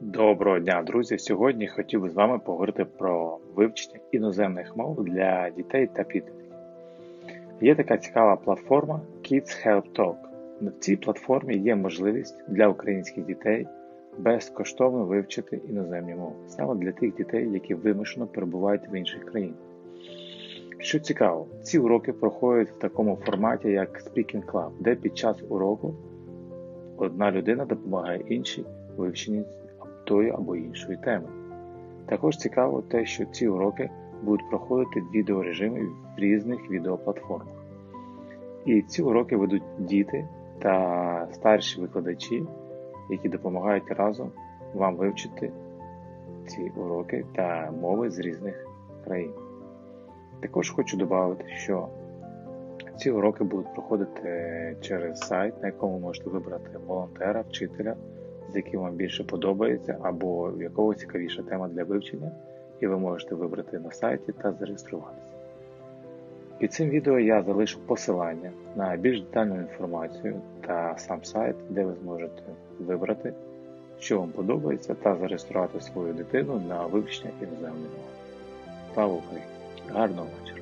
Доброго дня, друзі! Сьогодні хотів би з вами поговорити про вивчення іноземних мов для дітей та підлітків. Є така цікава платформа Kids Help Talk. На цій платформі є можливість для українських дітей безкоштовно вивчити іноземні мови, саме для тих дітей, які вимушено перебувають в інших країнах. Що цікаво, ці уроки проходять в такому форматі, як Speaking Club, де під час уроку одна людина допомагає іншій вивченні тої або іншої теми. Також цікаво те, що ці уроки будуть проходити в відеорежимі в різних відеоплатформах. І ці уроки ведуть діти та старші викладачі, які допомагають разом вам вивчити ці уроки та мови з різних країн. Також хочу додати, що ці уроки будуть проходити через сайт, на якому можете вибрати волонтера, вчителя з яким вам більше подобається, або якого цікавіша тема для вивчення, і ви можете вибрати на сайті та зареєструватися. Під цим відео я залишу посилання на більш детальну інформацію та сам сайт, де ви зможете вибрати, що вам подобається, та зареєструвати свою дитину на вивчення іноземної мови. Слава Україні! Гарного вечора!